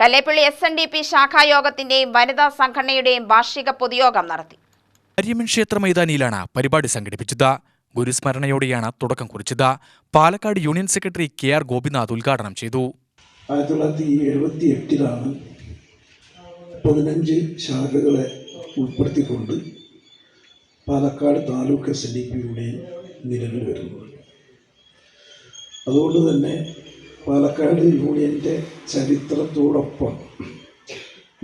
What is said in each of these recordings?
Kallepalli S N D P ശാഖായോഗത്തിന്റെയും വനിതാ സംഘടനയുടെയും വാർഷിക പൊതുയോഗം നടത്തി. അരിയമ്മൻ ക്ഷേത്ര മൈതാനിയിലാണ് പരിപാടി സംഘടിപ്പിച്ചത്. ഗുരുസ്മരണയോടെയാണ് തുടക്കം കുറിച്ചത്. Palakkad union secretary K R Gopinath ഉദ്ഘാടനം ചെയ്തു. ആയിരത്തി തൊള്ളായിരത്തി എഴുപത്തി എട്ടിലാണ് പതിനഞ്ച് ശാഖകളെ ഉൾപ്പെടുത്തിക്കൊണ്ട് Palakkad taluk S N D P union നിലവിൽ വരുന്നത്. അതുകൊണ്ട് തന്നെ പാലക്കാട് യൂണിയന്റെ ചരിത്രത്തോടൊപ്പം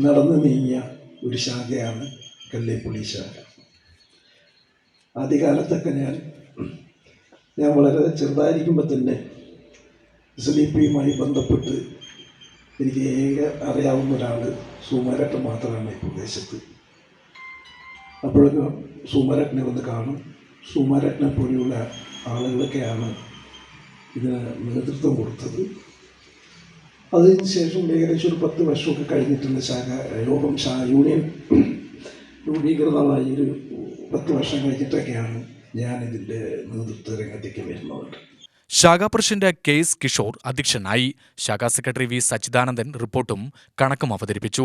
നടന്നു നീങ്ങിയ ഒരു ശാഖയാണ് കല്ലേപ്പുള്ളി ശാഖ ആദ്യകാലത്തൊക്കെ ഞാൻ ഞാൻ വളരെ ചെറുതായിരിക്കുമ്പോൾ തന്നെ എസ് ഡി പിയുമായി ബന്ധപ്പെട്ട് എനിക്ക് ഏക അറിയാവുന്ന ഒരാൾ സൂമരട്ടൻ മാത്രമാണ് ഈ പ്രദേശത്ത്. അപ്പോഴൊക്കെ സൂമരട്ടനെ വന്ന് കാണും. സൂമരട്ടനെ പോലെയുള്ള ആളുകളൊക്കെയാണ് ഇതിന് നേതൃത്വം കൊടുത്തത്. അതിന് ശേഷം ഏകദേശം ഒരു പത്ത് വർഷമൊക്കെ കഴിഞ്ഞിട്ടുള്ള ശാഖ യോഗം ശാ യൂണിയൻ രൂപീകൃതമായി ഒരു പത്ത് വർഷം കഴിഞ്ഞിട്ടൊക്കെയാണ് ഞാനിതിന്റെ നേതൃത്വ രംഗത്തേക്ക് വരുന്നത്. ശാഖാ പ്രസിഡന്റ് കെ എസ് കിഷോർ അധ്യക്ഷനായി ശാഖാ സെക്രട്ടറി വി സച്ചിദാനന്ദൻ റിപ്പോർട്ടും കണക്കും അവതരിപ്പിച്ചു.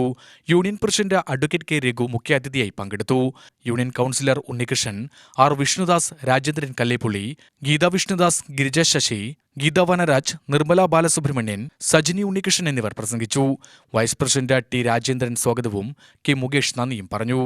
Union president advocate K Raghu മുഖ്യാതിഥിയായി പങ്കെടുത്തു. Union councillor Unnikrishnan R Vishnudas Rajendran Kallepully Geetha Vishnudas Girija Sasi Geetha Vanaraj Nirmala Balasubramanian Sajini Unnikrishnan എന്നിവർ പ്രസംഗിച്ചു. വൈസ് പ്രസിഡന്റ് ടി രാജേന്ദ്രൻ സ്വാഗതവും കെ മുകേഷ് നന്ദിയും പറഞ്ഞു.